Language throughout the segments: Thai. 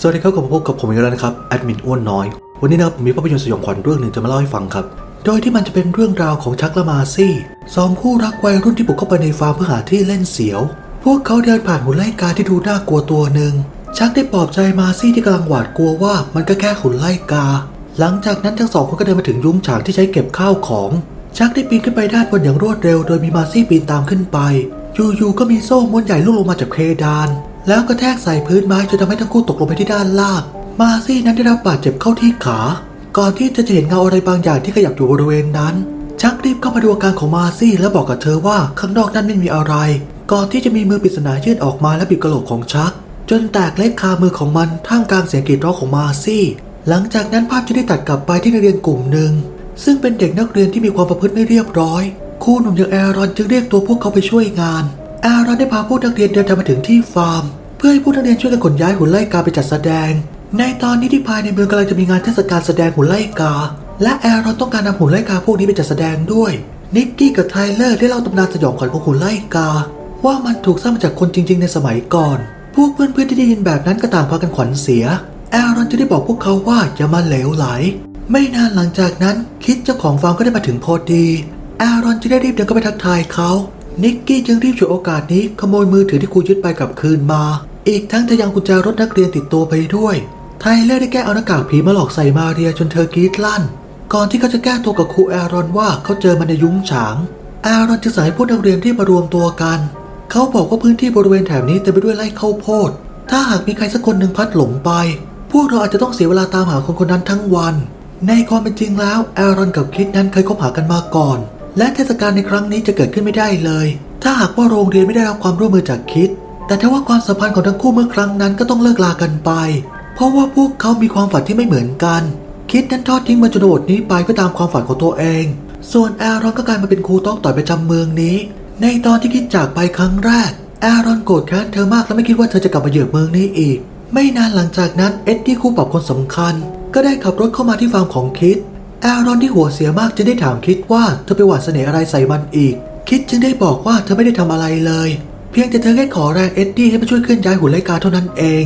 สวัสดีครับกลับมาพบกับผมอีกแล้วนะครับแอดมินอ้วนน้อย วันนี้นะครับผมมีภาพยนตร์สยองขวัญเรื่องหนึ่งจะมาเล่าให้ฟังครับ โดยที่มันจะเป็นเรื่องราวของชักและมาซี่สองคู่รักวัยรุ่นที่บุกเข้าไปในฟาร์มเพื่อหาที่เล่นเสียว พวกเขาเดินผ่านหุ่นไล่กาที่ดูน่ากลัวตัวหนึ่งชักได้ปลอบใจมาซี่ที่กำลังหวาดกลัวว่ามันก็แค่หุ่นไล่กา หลังจากนั้นทั้งสองคนก็เดินมาถึงยุ้งฉางที่ใช้เก็บข้าวของ ชักได้ปีนขึ้นไปด้านบนอย่างรวดเร็ว โดยมีมาซี่ปีนตามขึ้นไปอยู่ๆก็มีโซ่ม้วนใหญ่ลุ่งลงมาจากเพดาน แล้วก็แทกใส่พื้นไม้จนทำให้ทั้งคู่ตกลงไปที่ด้านล่าง มาซี่นั้นได้รับบาดเจ็บเข้าที่ขา ก่อนที่จะเห็นเงาอะไรบางอย่างที่ขยับอยู่บริเวณนั้น ชักรีบเข้ามาดูอาการของมาซี่แล้วบอกกับเธอว่าข้างนอกนั้นไม่มีอะไร ก่อนที่จะมีมือปริศนายื่นออกมาและบีบกระโหลกของชัก จนแตกเล็กคามือของมันท่ามกลางเสียงกรีดร้องของมาซี่ หลังจากนั้นภาพจะได้ตัดกลับไปที่นักเรียนกลุ่มหนึ่งซึ่งเป็นเด็กนักเรียนที่มีความประพฤติไม่เรียบร้อยครูหนุ่มอย่างแอรอนจึงเรียกตัวพวกเขาไปช่วยงาน แอรอนได้พาพวกนักเรียนเดินทางมาถึงที่ฟาร์ม เพื่อให้ผู้นักเรียนช่วยกันขนย้ายหุ่นไล่กาไปจัดแสดง ในตอนนี้ที่ภายในเมืองกำลังจะมีงานเทศกาลแสดงหุ่นไล่กา และแอรอนต้องการนำหุ่นไล่กาพวกนี้ไปจัดแสดงด้วย นิกกี้กับไทเลอร์ได้เล่าตำนานสยองขวัญของหุ่นไล่กา ว่ามันถูกสร้างมาจากคนจริง ๆ ในสมัยก่อน พวกเพื่อนๆที่ได้ยินแบบนั้นก็ต่างพากันขวัญเสีย แอรอนจะได้บอกพวกเขาว่าอย่ามาเหลวไหล ไม่นานหลังจากนั้นคิดเจ้าของฟาร์มก็ได้มาถึงพอดี แอรอนจึงได้รีบเดินเข้าไปทักทายเขา นิกกี้จึงรีบฉวยโอกาสนี้ขโมยมือถือที่ครูยึดไปกลับคืนมา อีกทั้งเธอยังกุญแจรถนักเรียนติดตัวไปด้วย ไทเลอร์ได้แก้เอาหน้ากากผีมาหลอกใส่มาเรียจนเธอกรีดลั่น ก่อนที่เขาจะแก้ตัวกับครูแอรอนว่าเขาเจอมันในยุ้งฉาง แอรอนจึงสั่งให้พวกนักเรียนที่มารวมตัวกัน เขาบอกว่าพื้นที่บริเวณแถบนี้เต็มไปด้วยไร่ข้าวโพด ถ้าหากมีใครสักคนหนึ่งพัดหลงไป พวกเราอาจจะต้องเสียเวลาตามหาคนคนนั้นทั้งวัน ในความเป็นจริงแล้วแอรอนกับคิดนั้นเคยคบหากันมาก่อน และเทศกาลในครั้งนี้จะเกิดขึ้นไม่ได้เลย ถ้าหากว่าโรงเรียนไม่ได้รับความร่วมมือจากคิด แต่ถ้าว่าความสัมพันธ์ของทั้งคู่เมื่อครั้งนั้นก็ต้องเลิกลากันไป เพราะว่าพวกเขามีความฝันที่ไม่เหมือนกัน คิดนั้นทอดทิ้งมาจนโดนี้ไปเพื่อตามความฝันของตัวเอง ส่วนแอรอนก็กลายมาเป็นครูต้องต่อยประจำเมืองนี้ ในตอนที่คิดจากไปครั้งแรก แอรอนโกรธแค้นเธอมากและไม่คิดว่าเธอจะกลับมาเหยียบเมืองนี้อีก ไม่นานหลังจากนั้นเอ็ดดี้คู่ปรับคนสำคัญ ก็ได้ขับรถเข้ามาที่ฟาร์มของคิด แอรอนที่หัวเสียมากจึงได้ถามคิดว่าเธอไปหวานเสน่ห์อะไรใส่มันอีก คิดจึงได้บอกว่าเธอไม่ได้ทำอะไรเลย เพียงแต่เธอแค่ขอแรงเอ็ดดี้ให้มาช่วยเคลื่อนย้ายหุ่นไล่กาเท่านั้นเอง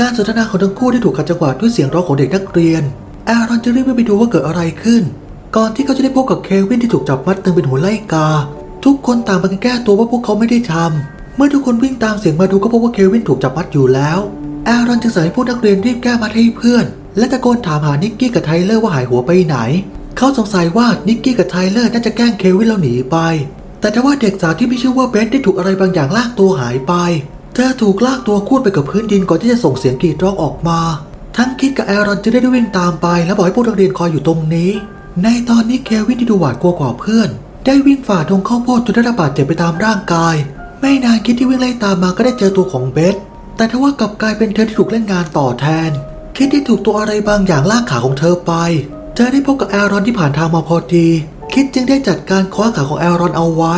การสนทนาของทั้งคู่ได้ถูกขัดจังหวะด้วยเสียงร้องของเด็กนักเรียนแอรอนจึงรีบวิ่งไปดูว่าเกิดอะไรขึ้น ก่อนที่เขาจะได้พบกับเควินที่ถูกจับมัดตึงเป็นหุ่นไล่กา ทุกคนต่างพากันแก้ตัวว่าพวกเขาไม่ได้ทำเมื่อทุกคนวิ่งตามเสียงมาดูก็พบว่าเควินถูกจับมัดอยู่แล้ว แอรอนจึงสั่งให้พวกนักเรียนรีบแก้มัดให้เพื่อน และตะโกนถามหานิกกี้กับไทเลอร์ว่าหายหัวไปไหน เขาสงสัยว่านิกกี้กับไทเลอร์น่าจะแกล้งเควินแล้วหนีไป แต่ถ้าว่าเด็กสาวที่ไม่ชื่อว่าเบสได้ถูกอะไรบางอย่างลากตัวหายไป เธอถูกลากตัวคูดไปกับพื้นดินก่อนที่จะส่งเสียงกรีดร้องออกมา ทั้งคิดกับแอรอนจึงได้วิ่งตามไป และบอกให้พวกนักเรียนคอยอยู่ตรงนี้ ในตอนนี้เควินที่ดูหวาดกลัวกว่าเพื่อน ได้วิ่งฝ่าดงข้าวโพดจนได้รับบาดเจ็บไปตามร่างกาย ไม่นานคิดที่วิ่งไล่ตามมาก็ได้เจอตัวของเบสแต่ทว่ากลับกลายเป็นเธอที่ถูกเล่นงานต่อแทน คิดที่ถูกตัวอะไรบางอย่างลากขาของเธอไป เธอได้พบกับแอรอนที่ผ่านทางมาพอดี คิดจึงได้จัดการคว้าขาของแอรอนเอาไว้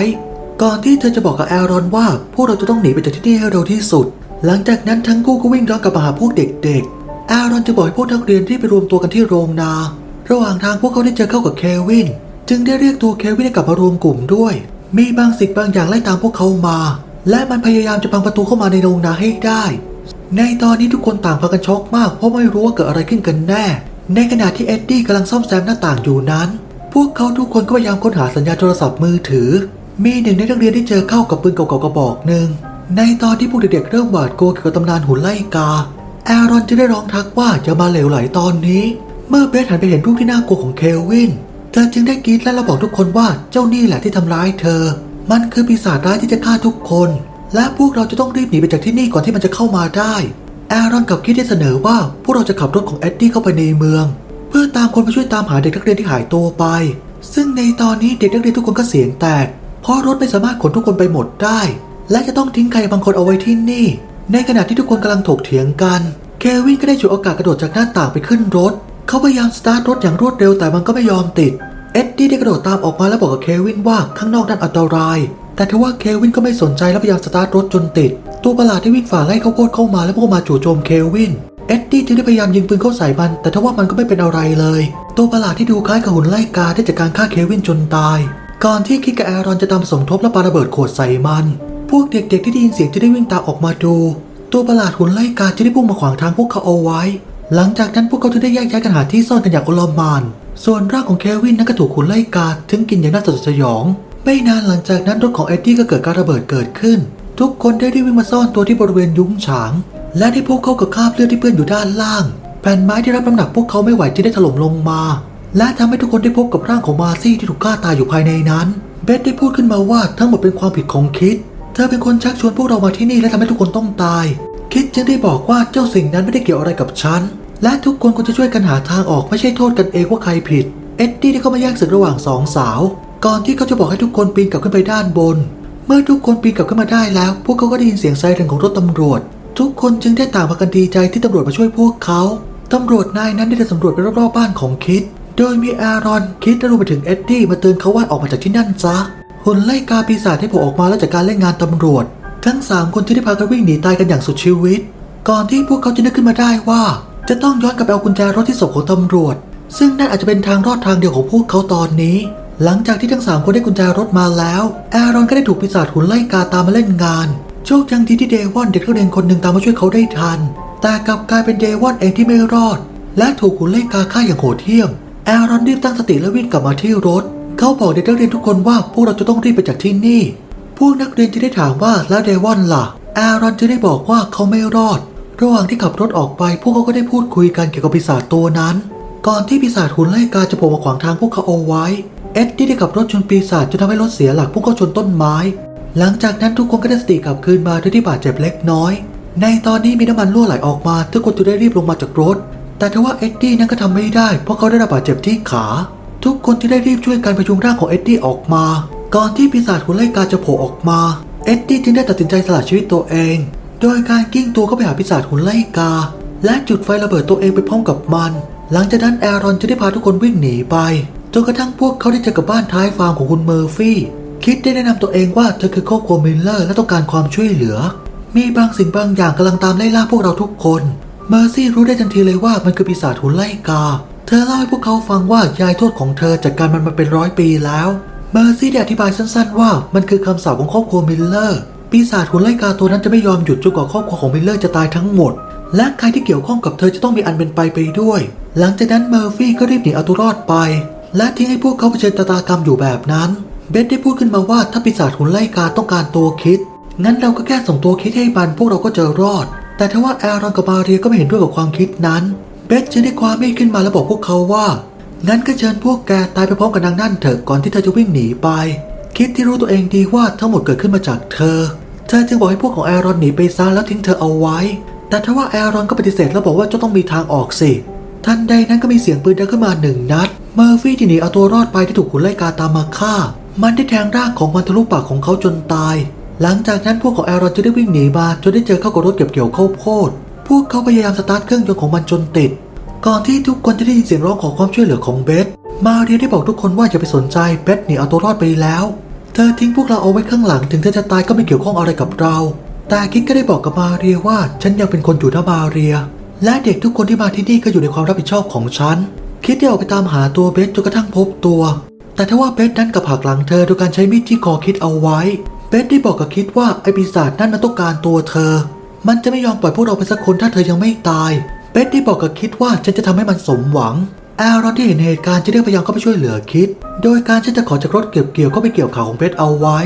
ก่อนที่เธอจะบอกกับแอรอนว่าพวกเราจะต้องหนีไปจากที่นี่ให้เร็วที่สุด หลังจากนั้นทั้งคู่ก็วิ่งย้อนกลับมาหาพวกเด็กๆ แอรอนจะบอกให้พวกนักเรียนที่ไปรวมตัวกันที่โรงนา ระหว่างทางพวกเขาได้เจอเข้ากับเควิน จึงได้เรียกตัวเควินให้กลับมารวมกลุ่มด้วย มีบางสิ่งบางอย่างไล่ตามพวกเขามา และมันพยายามจะพังประตูเข้ามาในโรงนาให้ได้ ในตอนนี้ทุกคนต่างพากันช็อกมากเพราะไม่รู้ว่าเกิดอะไรขึ้นกันแน่ ในขณะที่เอ็ดดี้กำลังซ่อมแซมหน้าต่างอยู่นั้น พวกเขาทุกคนก็พยายามค้นหาสัญญาณโทรศัพท์มือถือ มีหนึ่งในนักเรียนที่เจอเข้ากับปืนเก่าๆกระบอกหนึ่ง ในตอนที่พวกเด็กๆเริ่มหวาดกลัวเกี่ยวกับตำนานหุ่นไล่กา แอรอนจึงได้ร้องทักว่าอย่ามาเหลวไหลตอนนี้ เมื่อเบสหันไปเห็นรูปที่น่ากลัวของเควิน เธอจึงได้กรีดและระบอกทุกคนว่าเจ้านี่แหละที่ทำร้ายเธอ มันคือปีศาจร้ายที่จะฆ่าทุกคน และพวกเราจะต้องรีบหนีไปจากที่นี่ก่อนที่มันจะเข้ามาได้แอรอนกับคิดได้เสนอว่าพวกเราจะขับรถของเอ็ดดี้เข้าไปในเมือง เพื่อตามคนไปช่วยตามหาเด็กนักเรียนที่หายตัวไป ซึ่งในตอนนี้เด็กนักเรียนทุกคนก็เสียงแตก เพราะรถไม่สามารถขนทุกคนไปหมดได้ และจะต้องทิ้งใครบางคนเอาไว้ที่นี่ ในขณะที่ทุกคนกำลังถกเถียงกัน เควินก็ได้ฉวยโอกาสกระโดดจากหน้าต่างไปขึ้นรถ เขาพยายามสตาร์ทรถอย่างรวดเร็วแต่มันก็ไม่ยอมติด เอ็ดดี้ได้กระโดดตามออกมาแล้วบอกกับเควินว่าข้างนอกนั้นอันตราย แต่ทว่าเควินก็ไม่สนใจและพยายามสตาร์ทรถจนติด ตัวประหลาดที่วิ่งฝ่าไล่ข้าวโพดเข้ามาและพวกมาจู่โจมเควิน เอ็ดดี้จึงได้พยายามยิงปืนเข้าใส่มัน แต่ทว่ามันก็ไม่เป็นอะไรเลย ตัวประหลาดที่ดูคล้ายกับหุ่นไล่กาได้จากการฆ่าเควินจนตาย ก่อนที่คิดกับแอรอนจะตามสมทบและปาระเบิดขวดใส่มัน พวกเด็กๆที่ได้ยินเสียงจะได้วิ่งตามออกมาดู ตัวประหลาดหุ่นไล่กาจะได้พุ่งมาขวางทางพวกเขาเอาไว้ หลังจากนั้นพวกเขาจึงได้แยกย้ายกันหาที่ซ่อนกันอย่างอลหมาน ส่วนร่างของเควินนั้นก็ถูกหุ่นไล่กาถึงกินอย่างน่าสยดสยอง ไม่นานหลังจากนั้นรถของเอ็ดดี้ก็เกิดการระเบิดเกิดขึ้น ทุกคนได้รีบวิ่งมาซ่อนตัวที่บริเวณยุ้งฉาง และได้พบเข้ากับคราบเลือดที่เปื้อนอยู่ด้านล่าง แผ่นไม้ที่รับน้ำหนักพวกเขาไม่ไหวจึงได้ถล่มลงมา และทำให้ทุกคนได้พบกับร่างของมาซี่ที่ถูกฆ่าตายอยู่ภายในนั้น เบสได้พูดขึ้นมาว่าทั้งหมดเป็นความผิดของคิด เธอเป็นคนชักชวนพวกเรามาที่นี่และทำให้ทุกคนต้องตาย คิดจึงได้บอกว่าเจ้าสิ่งนั้นไม่ได้เกี่ยวอะไรกับฉัน และทุกคนควรจะช่วยกันหาทางออกไม่ใช่โทษกันเองว่าใครผิด เอ็ดดี้ได้เข้ามาแยกศึกระหว่างสองสาว ก่อนที่เขาจะบอกให้ทุกคนปีนกลับขึ้นไปด้านบน เมื่อทุกคนปีนกลับขึ้นมาได้แล้ว พวกเขาก็ได้ยินเสียงไซเรนของรถตำรวจ ทุกคนจึงได้ต่างพากันดีใจที่ตำรวจมาช่วยพวกเขาตำรวจนายนั้นได้เดินสำรวจไปรอบๆบ้านของคิด โดยมีอารอนคิดและรวมไปถึงเอ็ดดี้มาเตือนเขาว่าออกมาจากที่นั่นซะหุ่นไล่กาปีศาจได้ผล่ออกมาแล้วจากการเล่นงานตำรวจ ทั้งสามคนที่ได้พากันวิ่งหนีตายกันอย่างสุดชีวิต ก่อนที่พวกเขาจะนึกขึ้นมาได้ว่า จะต้องย้อนกลับไปเอากุญแจรถที่ศพของตำรวจ ซึ่งนั่นอาจจะเป็นทางรอดทางเดียวของพวกเขาตอนนี้ หลังจากที่ทั้งสามคนได้กุญแจรถมาแล้วแอรอนก็ได้ถูกปีศาจหุ่นไล่กาตามมาเล่นงาน โชคยังดีที่เดวอนเด็กนักเรียนคนหนึ่งตามมาช่วยเขาได้ทัน แต่กลับกลายเป็นเดวอนเองที่ไม่รอด และถูกหุ่นไล่กาฆ่าอย่างโหดเหี้ยมแอรอนรีบตั้งสติและวิ่งกลับมาที่รถ เขาบอกเด็กนักเรียนทุกคนว่าพวกเราจะต้องรีบไปจากที่นี่พวกนักเรียนจะได้ถามว่าแล้วเดวอนล่ะแอรอนจะได้บอกว่าเขาไม่รอด ระหว่างที่ขับรถออกไป พวกเขาก็ได้พูดคุยกันเกี่ยวกับปีศาจตัวนั้น ก่อนที่ปีศาจหุ่นไล่กาจะโผล่มาขวางทางพวกเขาเอาไว้ เอ็ดดี้ได้ขับรถชนปีศาจจนทำให้รถเสียหลักพุ่งเข้าชนต้นไม้ หลังจากนั้นทุกคนก็ได้สติกลับคืนมาด้วยที่บาดเจ็บเล็กน้อย ในตอนนี้มีน้ำมันรั่วไหลออกมาทุกคนจึงได้รีบลงมาจากรถ แต่ทว่าเอ็ดดี้นั้นก็ทำไม่ได้เพราะเขาได้รับบาดเจ็บที่ขา ทุกคนจึงได้รีบช่วยกันพยุงร่างของเอ็ดดี้ออกมา ก่อนที่ปีศาจหุ่นไล่กาจะโผล่ออกมาเอ็ดดี้จึงได้ตัดสินใจสละชีวิตตัวเอง โดยการกิ้งตัวเข้าไปหาปีศาจหุ่นไล่กา และจุดไฟระเบิดตัวเองไปพร้อมกับมัน หลังจากนั้นแอรอนจะได้พาทุกคนวิ่งหนีไป จนกระทั่งพวกเขาได้เจอกับบ้านท้ายฟาร์มของคุณเมอร์ฟี่ คิดได้แนะนำตัวเองว่าเธอคือครอบครัวมิลเลอร์และต้องการความช่วยเหลือ มีบางสิ่งบางอย่างกำลังตามไล่ล่าพวกเราทุกคนเมอร์ซี่รู้ได้ทันทีเลยว่ามันคือปีศาจหุ่นไล่กา เธอเล่าให้พวกเขาฟังว่ายายโทษของเธอจัดการมันมาเป็นร้อยปีแล้วเมอร์ซี่ได้อธิบายสั้นๆว่ามันคือคำสาปของครอบครัวมิลเลอร์ ปีศาจหุ่นไล่กาตัวนั้นจะไม่ยอมหยุดจนกว่าครอบครัวของมิลเลอร์จะตายทั้งหมด และใครที่เกี่ยวข้องกับเธอจะต้องมีอันเป็นไปไปด้วย หลังจากนั้นเมอร์ฟี่ก็รีบหนีเอาตัวรอดไป และทิ้งให้พวกเขาเผชิญตตากรรมอยู่แบบนั้น เบสได้พูดขึ้นมาว่าถ้าปีศาจหุ่นไล่กาต้องการตัวคิด งั้นเราก็แค่ส่งตัวคิดให้มันพวกเราก็จะรอด แต่ทว่าแอรอนกับมาเรียก็ไม่เห็นด้วยกับความคิดนั้น เบสจึงได้ความมีดขึ้นมาแล้วบอกพวกเขาว่า งั้นก็เชิญพวกแกตายไปพร้อมกับนางนั่นเถอะก่อนที่เธอจะวิ่งหนีไป คิดที่รู้ตัวเองดีว่าทั้งหมดเกิดขึ้นมาจากเธอ เธอจึงบอกให้พวกของแอรอนหนีไปซะแล้วทิ้งเธอเอาไว้ แต่ทว่าแอรอนก็ปฏิเสธแล้วบอกว่าจะต้องมีทางออกสิทันใดนั้นก็มีเสียงปืนดังขึ้นมาหนึ่งนัด เมอร์ฟี่ที่หนีเอาตัวรอดไปที่ถูกขุนไล่กาตามมาฆ่า มันได้แทงร่างของมันทะลุปากของเขาจนตาย หลังจากนั้นพวกของแอรอนจะได้วิ่งหนีมาจนได้เจอเข้ากับรถเก็บเกี่ยวข้าวโพด พวกเขาพยายามสตาร์ทเครื่องยนต์ของมันจนติด ก่อนที่ทุกคนจะได้ยินเสียงร้องขอความช่วยเหลือของเบสมาเรียได้บอกทุกคนว่าอย่าไปสนใจเบสหนีเอาตัวรอดไปแล้ว เธอทิ้งพวกเราเอาไว้ข้างหลังถึงเธอจะตายก็ไม่เกี่ยวข้องอะไรกับเรา แต่คิดก็ได้บอกกับมาเรียว่าฉันยังเป็นคนอยู่นะมาเรีย และเด็กทุกคนที่มาที่นี่ก็อยู่ในความรับผิดชอบของฉัน คิดได้ออกไปตามหาตัวเบสจนกระทั่งพบตัว แต่ถ้าว่าเบสนั้นกับหักหลังเธอโดยการใช้มีดที่คอคิดเอาไว้ เบสได้บอกกับคิดว่าไอปีศาจนั่นมันต้องการตัวเธอ มันจะไม่ยอมปล่อยพวกเราไปสักคนถ้าเธอยังไม่ตาย เบสได้บอกกับคิดว่าฉันจะทำให้มันสมหวังแอรอนที่เห็นเหตุการณ์จะได้พยายามเข้าไปช่วยเหลือคิด โดยการฉันจะขอจากรถเก็บเกี่ยวเข้าไปเกี่ยวขาของเบสเอาไว้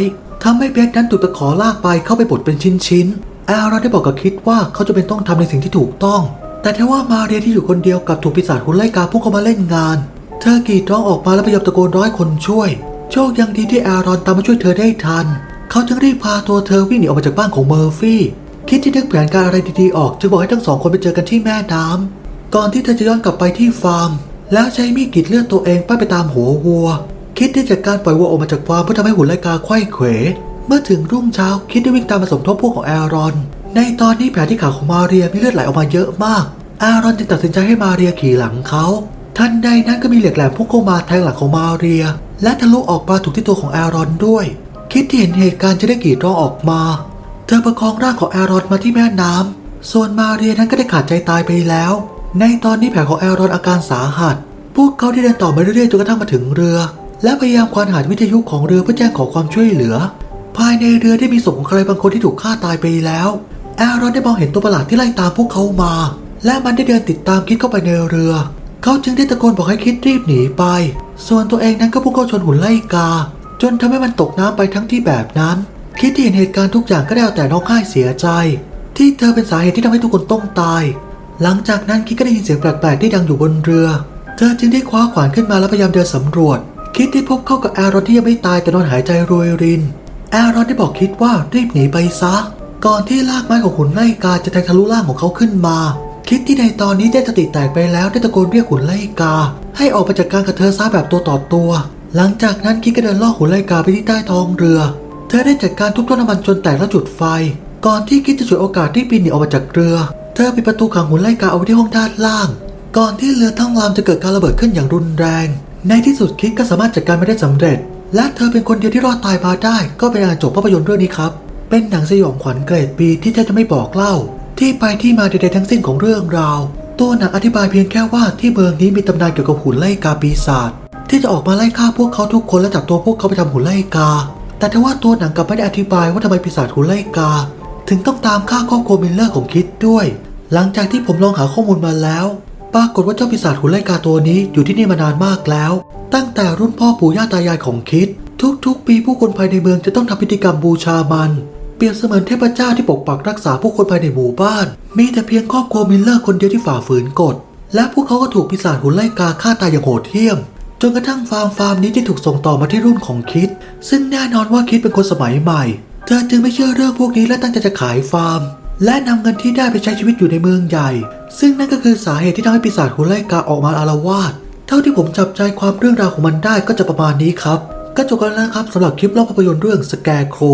ทำให้เบสนั้นถูกตะขอลากไปเข้าไปบดเป็นชิ้นๆแอรอนได้บอกกับคิดว่าเขาจะเป็นต้องทำในสิ่งที่ถูกต้อง แต่ทว่ามาเรียที่อยู่คนเดียวกับถูกปีศาจหุ่นไล่กาพุ่งเข้ามาเล่นงาน เธอกรีดร้องออกมาแล้วพยายามตะโกนร้อยคนช่วย โชคยังดีที่แอรอนตามมาช่วยเธอได้ทัน เขาจึงรีบพาตัวเธอวิ่งหนีออกมาจากบ้านของเมอร์ฟี่ คิดที่นึกแผนการอะไรดีๆออกจึงบอกให้ทั้งสองคนไปเจอกันที่แม่น้ำก่อนที่เธอจะย้อนกลับไปที่ฟาร์ม แล้วใช้มีดกรีดเลือดตัวเองป้ายไปตามหัววัว คิดได้จากการปล่อยวัวออกมาจากฟาร์มเพื่อทำให้หุ่นไล่กาไขว้เขวเมื่อถึงรุ่งเช้าคิดได้วิ่งตามมาสมทบพวกของแอรอน ในตอนนี้แผลที่ขาของมาเรียมีเลือดไหลออกมาเยอะมาก แอรอนจึงตัดสินใจให้มาเรียขี่หลังเขาทันใดนั้นก็มีเหล็กแหลมพุ่งเข้ามาแทงหลังของมาเรีย และทะลุออกมาถูกที่ตัวของแอรอนด้วย คิดที่เห็นเหตุการณ์จะได้กรีดร้องออกมา เธอประคองร่างของแอรอนมาที่แม่น้ำส่วนมาเรียนั้นก็ได้ขาดใจตายไปแล้ว ในตอนนี้แผลของแอรอนอาการสาหัส พวกเขาได้เดินต่อมาเรื่อยๆจนกระทั่งมาถึงเรือ และพยายามควานหาวิทยุของเรือเพื่อแจ้งขอความช่วยเหลือ ภายในเรือได้มีศพของใครบางคนที่ถูกฆ่าตายไปแล้วแอรอนได้มองเห็นตัวประหลาดที่ไล่ตามพวกเขามา และมันได้เดินติดตามคิดเข้าไปในเรือ เขาจึงได้ตะโกนบอกให้คิดรีบหนีไป ส่วนตัวเองนั้นก็พุ่งเข้าชนหุ่นไล่กา จนทำให้มันตกน้ำไปทั้งที่แบบนั้น คิดที่เห็นเหตุการณ์ทุกอย่างก็ได้เอาแต่ร้องไห้เสียใจ ที่เธอเป็นสาเหตุที่ทำให้ทุกคนต้องตาย หลังจากนั้นคิดก็ได้ยินเสียงแปลกๆที่ดังอยู่บนเรือ เธอจึงได้คว้าขวานขึ้นมาแล้วพยายามเดินสำรวจ คิดที่พบเข้ากับแอรอนที่ยังไม่ตายแต่นอนหายใจรวยริน แอรอนได้บอกคิดว่ารีบหนีไปซะ ก่อนที่ลากไม้ของหุ่นไล่กาจะแทงทะลุร่างของเขาขึ้นมา คิดที่ในตอนนี้ได้สติแตกไปแล้วได้ตะโกนเรียกหุ่นไล่กา ให้ออกไปจัดการกับเธอซะแบบตัวต่อตัว หลังจากนั้นคิดก็เดินล่อหุ่นไล่กาไปที่ใต้ท้องเรือ เธอได้จัดการทุบต้นน้ำมันจนแตกและจุดไฟ ก่อนที่คิดจะฉวยโอกาสที่ปีนหนีออกมาจากเรือ เธอปิดประตูขังหุ่นไล่กาเอาไว้ที่ห้องด้านล่าง ก่อนที่เรือทั้งลำจะเกิดการระเบิดขึ้นอย่างรุนแรง ในที่สุดคิดก็สามารถจัดการไม่ได้สำเร็จ และเธอเป็นคนเดียวที่รอดตายมาได้ ก็เป็นการจบภาพยนตร์เรื่องนี้ครับเป็นหนังสยองขวัญเกรดบีที่แทบจะไม่บอกเล่า ที่ไปที่มาใดๆทั้งสิ้นของเรื่องราว ตัวหนังอธิบายเพียงแค่ว่าที่เมืองนี้มีตำนานเกี่ยวกับหุ่นไล่กาปีศาจที่จะออกมาไล่ฆ่าพวกเขาทุกคนและจับตัวพวกเขาไปทำหุ่นไล่กา แต่ทว่าตัวหนังกลับไม่ได้อธิบายว่าทำไมปีศาจหุ่นไล่กา ถึงต้องตามฆ่าครอบครัวมิลเลอร์ของคิดด้วย หลังจากที่ผมลองหาข้อมูลมาแล้ว ปรากฏว่าเจ้าปีศาจหุ่นไล่กาตัวนี้อยู่ที่นี่มานานมากแล้ว ตั้งแต่รุ่นพ่อปู่ย่าตายายของคิด ทุกๆ ปีผู้คนภายในเมืองจะต้องทำพิธีกรรมบูชามัน เปรียบเสมือนเทพเจ้าที่ปกปักรักษาผู้คนภายในหมู่บ้าน มีแต่เพียงครอบครัวมิลเลอร์คนเดียวที่ฝ่าฝืนกฎ และพวกเขาก็ถูกปีศาจหุ่นไล่กาฆ่าตายอย่างโหดเหี้ยม จนกระทั่งฟาร์มฟาร์มนี้ที่ถูกส่งต่อมาที่รุ่นของคิด ซึ่งแน่นอนว่าคิดเป็นคนสมัยใหม่ เธอจึงไม่เชื่อเรื่องพวกนี้และตั้งใจจะขายฟาร์ม และนำเงินที่ได้ไปใช้ชีวิตอยู่ในเมืองใหญ่ ซึ่งนั่นก็คือสาเหตุที่ทำให้ปีศาจหุ่นไล่กาออกมาอาละวาดเท่าที่ผมจับใจความเรื่องราวของมันได้ก็จะประมาณนี้ครับก็จบกันแล้วครับสำหรับคลิปเล่าภาพยนตร์เรื่องสแกร์โคร